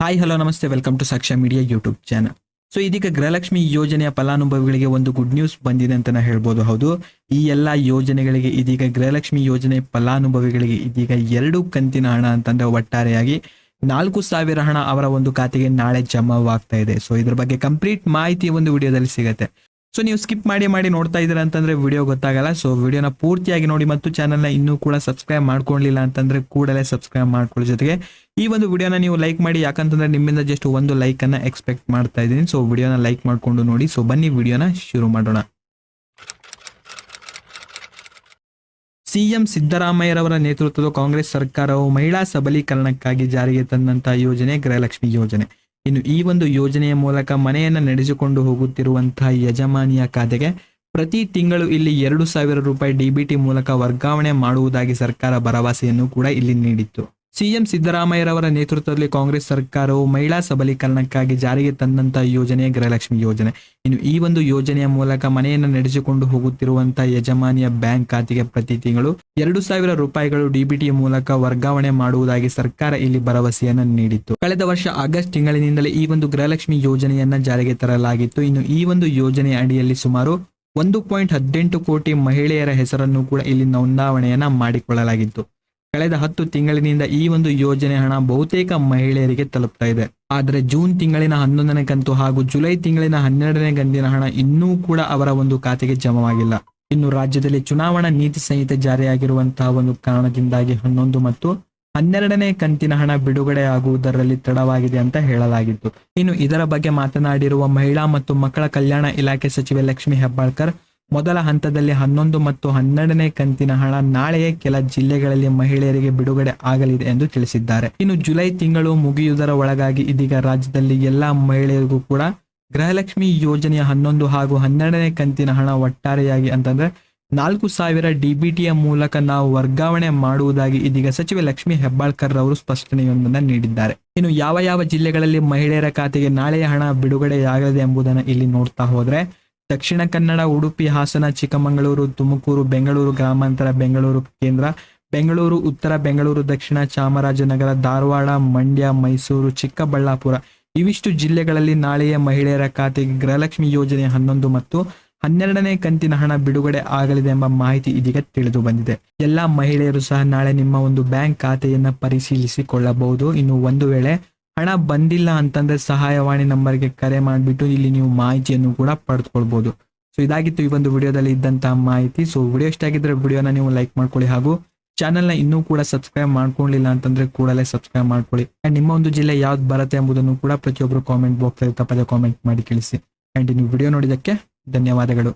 Hi hello ನಮಸ್ತೆ welcome to Sakshya media YouTube channel so ಇದೀಗ ಗೃಹಲಕ್ಷ್ಮಿ ಯೋಜನೆಯ ಫಲಾನುಭವಿಗಳಿಗೆ ಒಂದು ಗುಡ್ ನ್ಯೂಸ್ ಬಂದಿದೆ ಅಂತ ಹೇಳ್ಬೋದು. ಹೌದು, ಈ ಎಲ್ಲಾ ಯೋಜನೆಗಳಿಗೆ ಇದೀಗ ಗೃಹಲಕ್ಷ್ಮಿ ಯೋಜನೆ ಫಲಾನುಭವಿಗಳಿಗೆ ಇದೀಗ ಎರಡು ಕಂತಿನ ಹಣ ಅಂತಂದ್ರೆ ಒಟ್ಟಾರೆಯಾಗಿ ನಾಲ್ಕು ಸಾವಿರ ಹಣ ಅವರ ಒಂದು ಖಾತೆಗೆ ನಾಳೆ ಜಮಾವಾಗ್ತಾ ಇದೆ. ಸೊ ಇದ್ರ ಬಗ್ಗೆ ಕಂಪ್ಲೀಟ್ ಮಾಹಿತಿ ಒಂದು ವಿಡಿಯೋದಲ್ಲಿ ಸಿಗುತ್ತೆ. ಸೊ ನೀವು ಸ್ಕಿಪ್ ಮಾಡಿ ಮಾಡಿ ನೋಡ್ತಾ ಇದ್ದೀರಾ ಅಂತಂದರೆ ವಿಡಿಯೋ ಗೊತ್ತಾಗಲ್ಲ. ಸೊ ವಿಡಿಯೋನ ಪೂರ್ತಿಯಾಗಿ ನೋಡಿ ಮತ್ತು ಚಾನಲ್ನ ಇನ್ನೂ ಕೂಡ ಸಬ್ಸ್ಕ್ರೈಬ್ ಮಾಡ್ಕೊಳ್ಳಿಲ್ಲ ಅಂತಂದರೆ ಕೂಡಲೇ ಸಬ್ಸ್ಕ್ರೈಬ್ ಮಾಡ್ಕೊಳ್ಳಿ ಜೊತೆಗೆ. ಈ ಒಂದು ವಿಡಿಯೋನ ನೀವು ಲೈಕ್ ಮಾಡಿ, ಯಾಕಂತಂದರೆ ನಿಮ್ಮಿಂದ ಜಸ್ಟ್ ಒಂದು ಲೈಕನ್ನು ಎಕ್ಸ್ಪೆಕ್ಟ್ ಮಾಡ್ತಾ ಇದ್ದೀನಿ. ಸೊ ವಿಡಿಯೋನ ಲೈಕ್ ಮಾಡಿಕೊಂಡು ನೋಡಿ. ಸೊ ಬನ್ನಿ ವಿಡಿಯೋನ ಶುರು ಮಾಡೋಣ. ಸಿಎಂ ಸಿದ್ದರಾಮಯ್ಯರವರ ನೇತೃತ್ವದ ಕಾಂಗ್ರೆಸ್ ಸರ್ಕಾರವು ಮಹಿಳಾ ಸಬಲೀಕರಣಕ್ಕಾಗಿ ಜಾರಿಗೆ ತಂದಂತಹ ಯೋಜನೆ ಗೃಹಲಕ್ಷ್ಮಿ ಯೋಜನೆ. ಇನ್ನು ಈ ಒಂದು ಯೋಜನೆಯ ಮೂಲಕ ಮನೆಯನ್ನ ನಡೆಸಿಕೊಂಡು ಹೋಗುತ್ತಿರುವಂತಹ ಯಜಮಾನಿಯ ಖಾತೆಗೆ ಪ್ರತಿ ತಿಂಗಳು ಇಲ್ಲಿ ಎರಡು ಸಾವಿರ ರೂಪಾಯಿ ಡಿಬಿಟಿ ಮೂಲಕ ವರ್ಗಾವಣೆ ಮಾಡುವುದಾಗಿ ಸರ್ಕಾರ ಭರವಸೆಯನ್ನು ಕೂಡ ಇಲ್ಲಿ ನೀಡಿತ್ತು. ಸಿಎಂ ಸಿದ್ದರಾಮಯ್ಯರವರ ನೇತೃತ್ವದಲ್ಲಿ ಕಾಂಗ್ರೆಸ್ ಸರ್ಕಾರವು ಮಹಿಳಾ ಸಬಲೀಕರಣಕ್ಕಾಗಿ ಜಾರಿಗೆ ತಂದಂತಹ ಯೋಜನೆ ಗೃಹಲಕ್ಷ್ಮಿ ಯೋಜನೆ. ಇನ್ನು ಈ ಒಂದು ಯೋಜನೆಯ ಮೂಲಕ ಮನೆಯನ್ನು ನಡೆಸಿಕೊಂಡು ಹೋಗುತ್ತಿರುವಂತಹ ಯಜಮಾನಿಯ ಬ್ಯಾಂಕ್ ಖಾತೆಗೆ ಪ್ರತಿ ತಿಂಗಳು ಎರಡು ಸಾವಿರ ರೂಪಾಯಿಗಳು ಡಿಬಿಟಿ ಮೂಲಕ ವರ್ಗಾವಣೆ ಮಾಡುವುದಾಗಿ ಸರ್ಕಾರ ಇಲ್ಲಿ ಭರವಸೆಯನ್ನು ನೀಡಿತ್ತು. ಕಳೆದ ವರ್ಷ ಆಗಸ್ಟ್ ತಿಂಗಳಿನಿಂದಲೇ ಈ ಒಂದು ಗೃಹಲಕ್ಷ್ಮಿ ಯೋಜನೆಯನ್ನ ಜಾರಿಗೆ ತರಲಾಗಿತ್ತು. ಇನ್ನು ಈ ಒಂದು ಯೋಜನೆಯ ಅಡಿಯಲ್ಲಿ ಸುಮಾರು ಒಂದು ಪಾಯಿಂಟ್ ಹದಿನೆಂಟು ಕೋಟಿ ಮಹಿಳೆಯರ ಹೆಸರನ್ನು ಕೂಡ ಇಲ್ಲಿ ನೋಂದಾವಣೆಯನ್ನ ಮಾಡಿಕೊಳ್ಳಲಾಗಿತ್ತು. ಕಳೆದ ಹತ್ತು ತಿಂಗಳಿನಿಂದ ಈ ಒಂದು ಯೋಜನೆ ಹಣ ಬಹುತೇಕ ಮಹಿಳೆಯರಿಗೆ ತಲುಪ್ತಾ ಇದೆ. ಆದರೆ ಜೂನ್ ತಿಂಗಳಿನ ಹನ್ನೊಂದನೇ ಕಂತು ಹಾಗೂ ಜುಲೈ ತಿಂಗಳಿನ ಹನ್ನೆರಡನೇ ಕಂತಿನ ಹಣ ಇನ್ನೂ ಕೂಡ ಅವರ ಒಂದು ಖಾತೆಗೆ ಜಮವಾಗಿಲ್ಲ. ಇನ್ನು ರಾಜ್ಯದಲ್ಲಿ ಚುನಾವಣಾ ನೀತಿ ಸಂಹಿತೆ ಜಾರಿಯಾಗಿರುವಂತಹ ಒಂದು ಕಾರಣದಿಂದಾಗಿ ಹನ್ನೊಂದು ಮತ್ತು ಹನ್ನೆರಡನೇ ಕಂತಿನ ಹಣ ಬಿಡುಗಡೆ ಆಗುವುದರಲ್ಲಿ ತಡವಾಗಿದೆ ಅಂತ ಹೇಳಲಾಗಿತ್ತು. ಇನ್ನು ಇದರ ಬಗ್ಗೆ ಮಾತನಾಡಿರುವ ಮಹಿಳಾ ಮತ್ತು ಮಕ್ಕಳ ಕಲ್ಯಾಣ ಇಲಾಖೆ ಸಚಿವೆ ಲಕ್ಷ್ಮಿ ಹೆಬ್ಬಾಳ್ಕರ್, ಮೊದಲ ಹಂತದಲ್ಲಿ ಹನ್ನೊಂದು ಮತ್ತು ಹನ್ನೆರಡನೇ ಕಂತಿನ ಹಣ ನಾಳೆಯೇ ಕೆಲ ಜಿಲ್ಲೆಗಳಲ್ಲಿ ಮಹಿಳೆಯರಿಗೆ ಬಿಡುಗಡೆ ಆಗಲಿದೆ ಎಂದು ತಿಳಿಸಿದ್ದಾರೆ. ಇನ್ನು ಜುಲೈ ತಿಂಗಳು ಮುಗಿಯುವುದರ ಒಳಗಾಗಿ ಇದೀಗ ರಾಜ್ಯದಲ್ಲಿ ಎಲ್ಲಾ ಮಹಿಳೆಯರಿಗೂ ಕೂಡ ಗೃಹಲಕ್ಷ್ಮಿ ಯೋಜನೆಯ ಹನ್ನೊಂದು ಹಾಗೂ ಹನ್ನೆರಡನೇ ಕಂತಿನ ಹಣ ಒಟ್ಟಾರೆಯಾಗಿ ಅಂತಂದ್ರೆ ನಾಲ್ಕು ಸಾವಿರ ಡಿಬಿಟಿಯ ಮೂಲಕ ನಾವು ವರ್ಗಾವಣೆ ಮಾಡುವುದಾಗಿ ಇದೀಗ ಸಚಿವೆ ಲಕ್ಷ್ಮಿ ಹೆಬ್ಬಾಳ್ಕರ್ ಅವರು ಸ್ಪಷ್ಟನೆಯೊಂದನ್ನು ನೀಡಿದ್ದಾರೆ. ಇನ್ನು ಯಾವ ಯಾವ ಜಿಲ್ಲೆಗಳಲ್ಲಿ ಮಹಿಳೆಯರ ಖಾತೆಗೆ ನಾಳೆಯ ಹಣ ಬಿಡುಗಡೆಯಾಗಲಿದೆ ಎಂಬುದನ್ನು ಇಲ್ಲಿ ನೋಡ್ತಾ ಹೋದ್ರೆ ದಕ್ಷಿಣ ಕನ್ನಡ, ಉಡುಪಿ, ಹಾಸನ, ಚಿಕ್ಕಮಗಳೂರು, ತುಮಕೂರು, ಬೆಂಗಳೂರು ಗ್ರಾಮಾಂತರ, ಬೆಂಗಳೂರು ಕೇಂದ್ರ, ಬೆಂಗಳೂರು, ಉತ್ತರ ಬೆಂಗಳೂರು, ದಕ್ಷಿಣ ಚಾಮರಾಜನಗರ, ಧಾರವಾಡ, ಮಂಡ್ಯ, ಮೈಸೂರು, ಚಿಕ್ಕಬಳ್ಳಾಪುರ ಇವಿಷ್ಟು ಜಿಲ್ಲೆಗಳಲ್ಲಿ ನಾಳೆಯ ಮಹಿಳೆಯರ ಖಾತೆಗೆ ಗೃಹಲಕ್ಷ್ಮಿ ಯೋಜನೆ ಹನ್ನೊಂದು ಮತ್ತು ಹನ್ನೆರಡನೇ ಕಂತಿನ ಹಣ ಬಿಡುಗಡೆ ಆಗಲಿದೆ ಎಂಬ ಮಾಹಿತಿ ಇದೀಗ ತಿಳಿದು ಬಂದಿದೆ. ಎಲ್ಲಾ ಮಹಿಳೆಯರು ಸಹ ನಾಳೆ ನಿಮ್ಮ ಒಂದು ಬ್ಯಾಂಕ್ ಖಾತೆಯನ್ನ ಪರಿಶೀಲಿಸಿಕೊಳ್ಳಬಹುದು. ಇನ್ನು ಒಂದು ವೇಳೆ ಹಣ ಬಂದಿಲ್ಲ ಅಂತಂದ್ರೆ ಸಹಾಯವಾಣಿ ನಂಬರ್ಗೆ ಕರೆ ಮಾಡಿಬಿಟ್ಟು ಇಲ್ಲಿ ನೀವು ಮಾಹಿತಿಯನ್ನು ಕೂಡ ಪಡೆದುಕೊಳ್ಬಹುದು. ಸೊ ಇದಾಗಿತ್ತು ಈ ಒಂದು ವಿಡಿಯೋದಲ್ಲಿ ಇದ್ದಂತಹ ಮಾಹಿತಿ. ಸೊ ವಿಡಿಯೋ ಇಷ್ಟ ಆಗಿದ್ರೆ ವಿಡಿಯೋನ ನೀವು ಲೈಕ್ ಮಾಡ್ಕೊಳ್ಳಿ ಹಾಗೂ ಚಾನೆಲ್ನ ಇನ್ನೂ ಕೂಡ ಸಬ್ಸ್ಕ್ರೈಬ್ ಮಾಡ್ಕೊಳ್ಳಿಲ್ಲ ಅಂತಂದ್ರೆ ಕೂಡಲೇ ಸಬ್ಸ್ಕ್ರೈಬ್ ಮಾಡ್ಕೊಳ್ಳಿ. ಅಂಡ್ ನಿಮ್ಮ ಒಂದು ಜಿಲ್ಲೆ ಯಾವ್ದು ಬರುತ್ತೆ ಎಂಬುದನ್ನು ಕೂಡ ಪ್ರತಿಯೊಬ್ಬರು ಕಾಮೆಂಟ್ ಬಾಕ್ಸ್ ಅಲ್ಲಿ ತಪ್ಪದೆ ಕಾಮೆಂಟ್ ಮಾಡಿ ಕಳಿಸಿ. ಅಂಡ್ ನೀವು ವಿಡಿಯೋ ನೋಡಿದಕ್ಕೆ ಧನ್ಯವಾದಗಳು.